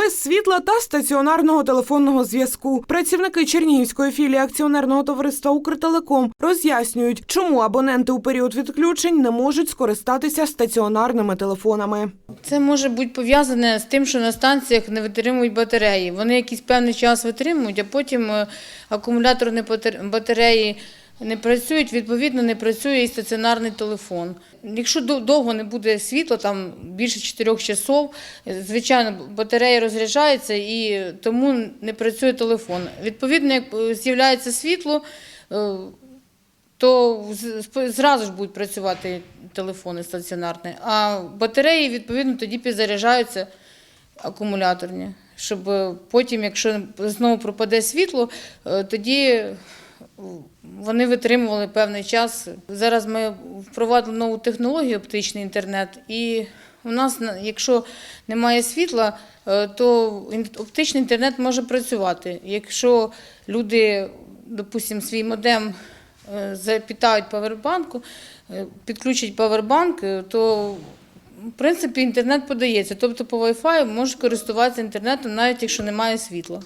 без світла та стаціонарного телефонного зв'язку. Працівники Чернігівської філії акціонерного товариства Укртелеком роз'яснюють, чому абоненти у період відключень не можуть скористатися стаціонарними телефонами. Це може бути пов'язане з тим, що на станціях не витримують батареї. Вони якийсь певний час витримують, а потім е, акумуляторні батар- батареї не працюють, відповідно, не працює і стаціонарний телефон. Якщо довго не буде світла, там більше 4 часов, звичайно, батарея розряджається і тому не працює телефон. Відповідно, як е, з'являється світло, е, то зразу ж будуть працювати телефони стаціонарні, а батареї, відповідно, тоді підзаряджаються акумуляторні, щоб потім, якщо знову пропаде світло, е, тоді вони витримували певний час. Зараз ми впровадили нову технологію оптичний інтернет, і у нас, на- якщо немає світла, е, то оптичний інтернет може працювати. Якщо люди, допустимо, свій модем е, запитають павербанку, е, підключать павербанк, то в принципі інтернет подається. Тобто по Wi-Fi можуть користуватися інтернетом, навіть якщо немає світла.